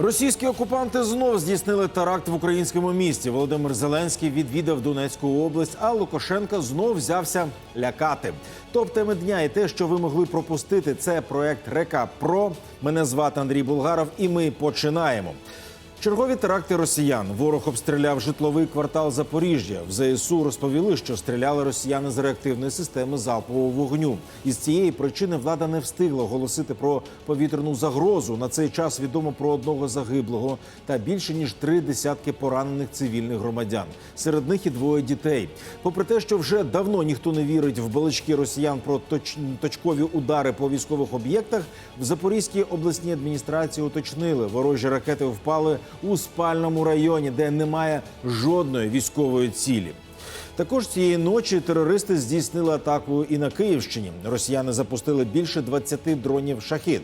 Російські окупанти знов здійснили теракт в українському місті. Володимир Зеленський відвідав Донецьку область, а Лукашенка знов взявся лякати. Топ теми дня і те, що ви могли пропустити, це проект Река Про. Мене звати Андрій Булгаров, і ми починаємо. Чергові теракти росіян. Ворог обстріляв житловий квартал Запоріжжя. В ЗСУ розповіли, що стріляли росіяни з реактивної системи залпового вогню. Із цієї причини влада не встигла оголосити про повітряну загрозу. На цей час відомо про одного загиблого та більше ніж три десятки поранених цивільних громадян. Серед них і двоє дітей. Попри те, що вже давно ніхто не вірить в балачки росіян про точ... точкові удари по військових об'єктах, в Запорізькій обласній адміністрації уточнили, ворожі ракети впали у спальному районі, де немає жодної військової цілі. Також цієї ночі терористи здійснили атаку і на Київщині. Росіяни запустили більше 20 дронів шахід.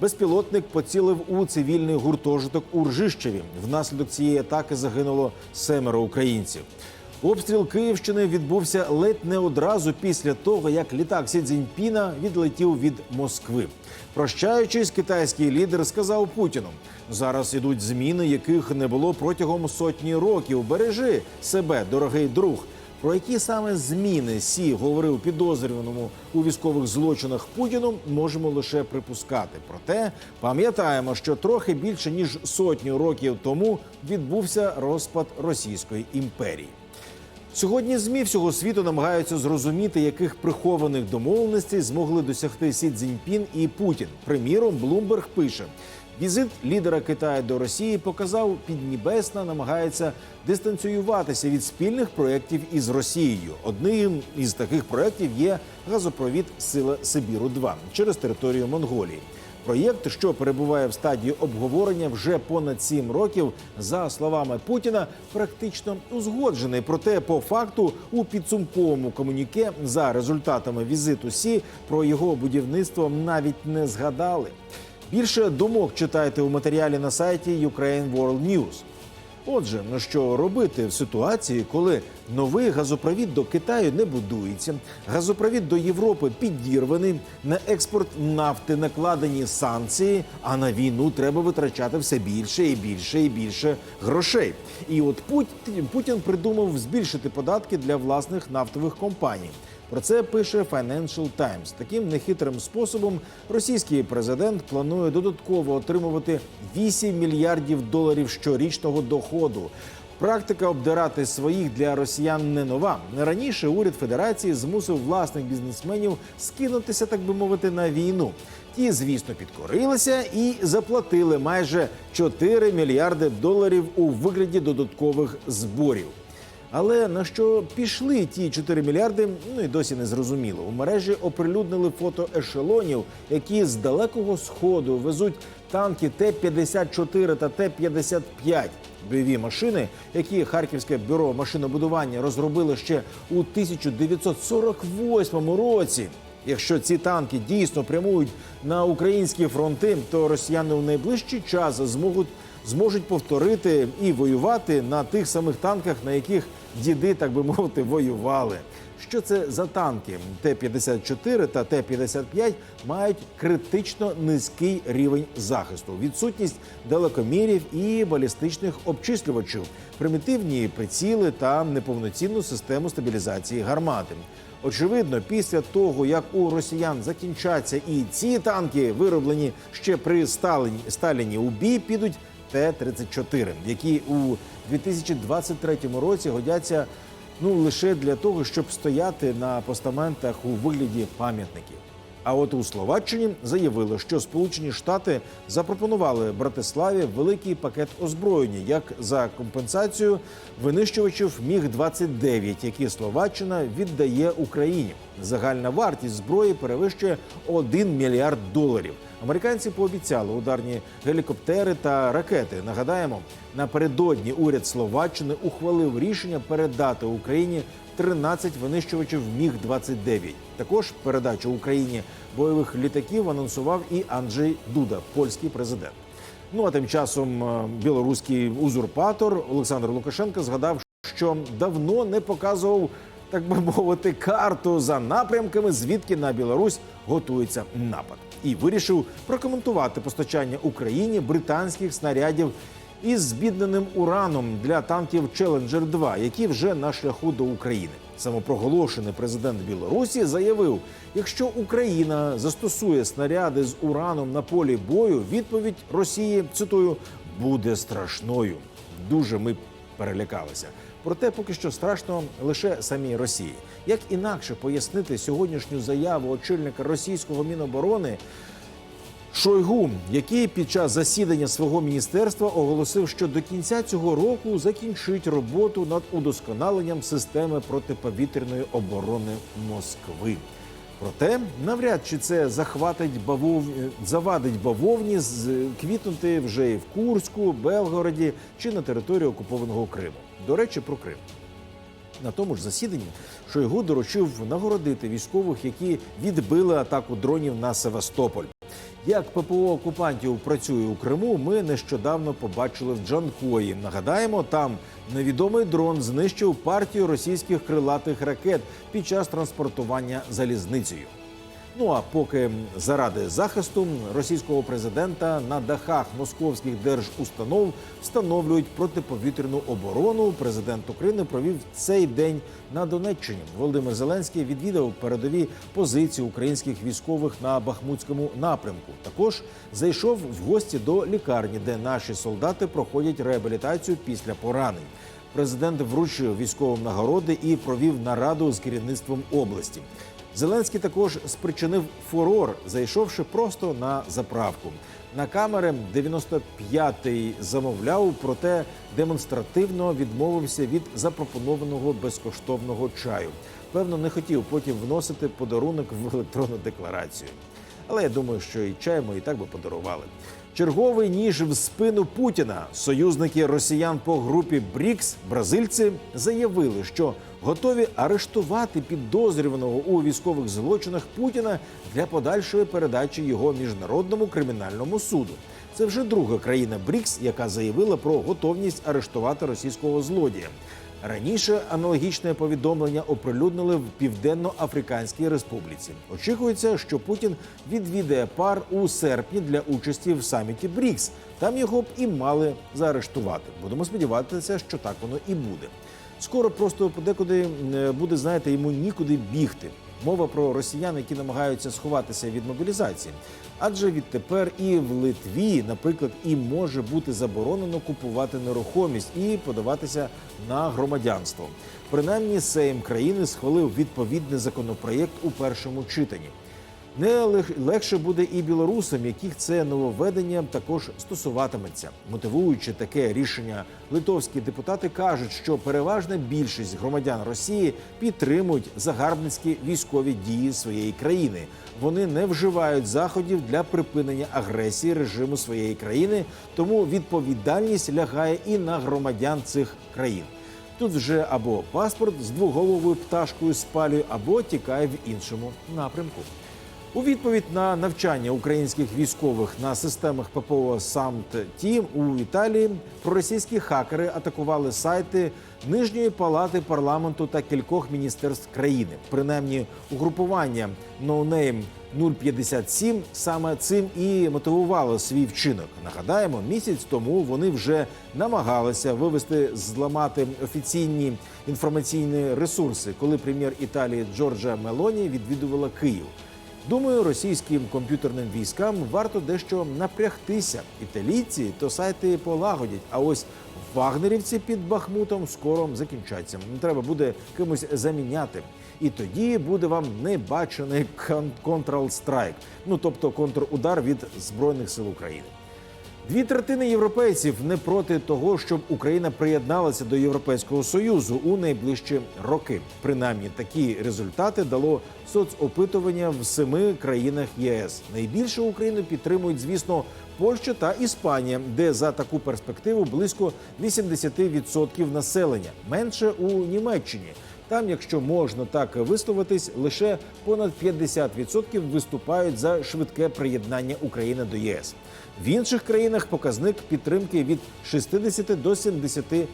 Безпілотник поцілив у цивільний гуртожиток у Ржищеві. Внаслідок цієї атаки загинуло семеро українців. Обстріл Київщини відбувся ледь не одразу після того, як літак Сі Цзіньпіна відлетів від Москви. Прощаючись, китайський лідер сказав Путіну: зараз ідуть зміни, яких не було протягом сотні років. Бережи себе, дорогий друг. Про які саме зміни Сі говорив підозрюваному у військових злочинах Путіну, можемо лише припускати. Проте пам'ятаємо, що трохи більше ніж сотню років тому відбувся розпад Російської імперії. Сьогодні змі всього світу намагаються зрозуміти, яких прихованих домовленостей змогли досягти Сі Цзіньпін і Путін. Приміром, Блумберг пише. Візит лідера Китаю до Росії показав, Піднібесна намагається дистанціюватися від спільних проєктів із Росією. Одним із таких проєктів є газопровід Сила Сибіру 2 через територію Монголії. Проєкт, що перебуває в стадії обговорення вже понад сім років, за словами Путіна, практично узгоджений. Проте, по факту, у підсумковому комуніке за результатами візиту Сі про його будівництво навіть не згадали. Більше думок читайте у матеріалі на сайті Ukraine World News. Отже, ну що робити в ситуації, коли новий газопровід до Китаю не будується, газопровід до Європи підірваний, на експорт нафти накладені санкції, а на війну треба витрачати все більше і більше і більше грошей. І от Путін, придумав збільшити податки для власних нафтових компаній. Про це пише Financial Times. Таким нехитрим способом російський президент планує додатково отримувати 8 мільярдів доларів щорічного доходу. Практика обдирати своїх для росіян не нова. Раніше уряд федерації змусив власних бізнесменів скинутися, так би мовити, на війну. Ті, звісно, підкорилися і заплатили майже 4 мільярди доларів у вигляді додаткових зборів. Але на що пішли ті 4 мільярди, ну і досі не зрозуміло. У мережі оприлюднили фото ешелонів, які з далекого сходу везуть танки Т-54 та Т-55. Бойові машини, які Харківське бюро машинобудування розробило ще у 1948 році. Якщо ці танки дійсно прямують на українські фронти, то росіяни у найближчий час зможуть зможуть повторити і воювати на тих самих танках, на яких діди, так би мовити, воювали. Що це за танки? Т-54 та Т-55 мають критично низький рівень захисту, відсутність далекомірів і балістичних обчислювачів, примітивні приціли та неповноцінну систему стабілізації гармати. Очевидно, після того як у росіян закінчаться і ці танки, вироблені ще при Сталіні, Сталіні у бій, підуть Т-34, які у 2023 році годяться ну лише для того, щоб стояти на постаментах у вигляді пам'ятників. А от у Словаччині заявили, що Сполучені Штати запропонували Братиславі великий пакет озброєння як за компенсацію винищувачів Міг 29 які Словаччина віддає Україні. Загальна вартість зброї перевищує 1 мільярд доларів. Американці пообіцяли ударні гелікоптери та ракети. Нагадаємо, напередодні уряд Словаччини ухвалив рішення передати Україні 13 винищувачів Міг 29 Також передачу Україні бойових літаків анонсував і Анджей Дуда, польський президент. Ну а тим часом е, білоруський узурпатор Олександр Лукашенко згадав, що давно не показував так би мовити, карту за напрямками, звідки на Білорусь готується напад, і вирішив прокоментувати постачання Україні британських снарядів із збідненим ураном для танків Челенджер 2 які вже на шляху до України. Самопроголошений президент Білорусі заявив: якщо Україна застосує снаряди з ураном на полі бою, відповідь Росії цитую буде страшною. Дуже ми перелякалися. Проте поки що страшно лише самій Росії. Як інакше пояснити сьогоднішню заяву очільника російського міноборони Шойгу, який під час засідання свого міністерства оголосив, що до кінця цього року закінчить роботу над удосконаленням системи протиповітряної оборони Москви. Проте навряд чи це захватить бавов... завадить бавовні з квітнути вже і в Курську, Белгороді чи на території окупованого Криму. До речі, про Крим. На тому ж засіданні Шойгу доручив нагородити військових, які відбили атаку дронів на Севастополь. Як ППО окупантів працює у Криму, ми нещодавно побачили в Джанкої. Нагадаємо, там невідомий дрон знищив партію російських крилатих ракет під час транспортування залізницею. Ну а поки заради захисту російського президента на дахах московських держустанов встановлюють протиповітряну оборону, президент України провів цей день на Донеччині. Володимир Зеленський відвідав передові позиції українських військових на Бахмутському напрямку. Також зайшов в гості до лікарні, де наші солдати проходять реабілітацію після поранень. Президент вручив військовим нагороди і провів нараду з керівництвом області. Зеленський також спричинив фурор, зайшовши просто на заправку. На камери 95-й замовляв, проте демонстративно відмовився від запропонованого безкоштовного чаю. Певно, не хотів потім вносити подарунок в електронну декларацію. Але я думаю, що і чай ми і так би подарували. Черговий ніж в спину Путіна. Союзники росіян по групі БРІКС, бразильці, заявили, що готові арештувати підозрюваного у військових злочинах Путіна для подальшої передачі його міжнародному кримінальному суду. Це вже друга країна БРІКС, яка заявила про готовність арештувати російського злодія. Раніше аналогічне повідомлення оприлюднили в Південно-Африканській Республіці. Очікується, що Путін відвідає пар у серпні для участі в саміті БРІКС. Там його б і мали заарештувати. Будемо сподіватися, що так воно і буде. Скоро просто подекуди е, буде, знаєте, йому нікуди бігти. Мова про росіян, які намагаються сховатися від мобілізації. Адже відтепер і в Литві, наприклад, і може бути заборонено купувати нерухомість і подаватися на громадянство. Принаймні, Сейм країни схвалив відповідний законопроєкт у першому читанні. Не лег- легше буде і білорусам, яких це нововведення також стосуватиметься. Мотивуючи таке рішення, литовські депутати кажуть, що переважна більшість громадян Росії підтримують загарбницькі військові дії своєї країни. Вони не вживають заходів для припинення агресії режиму своєї країни, тому відповідальність лягає і на громадян цих країн. Тут вже або паспорт з двоголовою пташкою спалює, або тікає в іншому напрямку. У відповідь на навчання українських військових на системах ППО самт Тім у Італії проросійські хакери атакували сайти нижньої палати парламенту та кількох міністерств країни. Принаймні, угрупування No Name 057 саме цим і мотивувало свій вчинок. Нагадаємо, місяць тому вони вже намагалися вивести зламати офіційні інформаційні ресурси, коли прем'єр Італії Джорджа Мелоні відвідувала Київ. Думаю, російським комп'ютерним військам варто дещо напрягтися. Італійці то сайти полагодять. А ось вагнерівці під Бахмутом скоро закінчаться. Треба буде кимось заміняти. І тоді буде вам небачений кон- контрал-страйк, ну тобто контрудар від збройних сил України. Дві третини європейців не проти того, щоб Україна приєдналася до Європейського союзу у найближчі роки. Принаймні, такі результати дало соцопитування в семи країнах ЄС. Найбільше Україну підтримують, звісно, Польща та Іспанія, де за таку перспективу близько 80% населення, менше у Німеччині. Там, якщо можна так висловитись, лише понад 50% виступають за швидке приєднання України до ЄС. В інших країнах показник підтримки від 60 до 70%.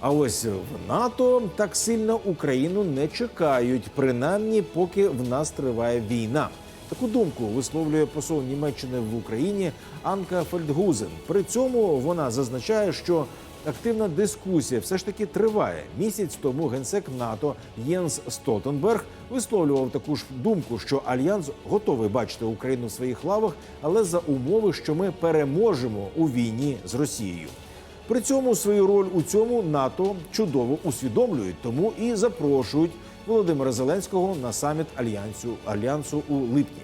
А ось в НАТО так сильно Україну не чекають, принаймні, поки в нас триває війна. Таку думку висловлює посол Німеччини в Україні Анка Фельдгузен. При цьому вона зазначає, що активна дискусія все ж таки триває. Місяць тому генсек НАТО Єнс Столтенберг висловлював таку ж думку, що альянс готовий бачити Україну в своїх лавах, але за умови, що ми переможемо у війні з Росією. При цьому свою роль у цьому НАТО чудово усвідомлюють, тому і запрошують Володимира Зеленського на саміт альянсу альянсу у липні.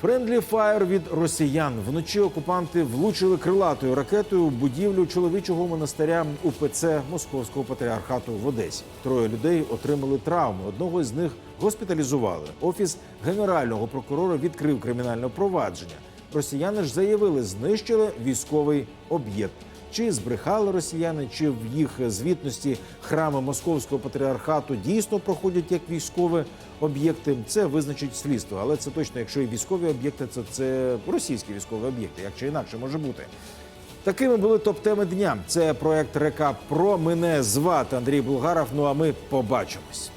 Френдлі фаєр від росіян вночі окупанти влучили крилатою ракетою в будівлю чоловічого монастиря УПЦ Московського патріархату в Одесі. Троє людей отримали травми. Одного з них госпіталізували. Офіс генерального прокурора відкрив кримінальне провадження. Росіяни ж заявили, знищили військовий об'єкт. Чи збрехали росіяни, чи в їх звітності храми московського патріархату дійсно проходять як військові об'єкти? Це визначить слідство. Але це точно, якщо і військові об'єкти, це, це російські військові об'єкти, як чи інакше може бути. Такими були топ-теми дня. Це проект Река Про. Мене звати Андрій Булгаров. Ну а ми побачимось.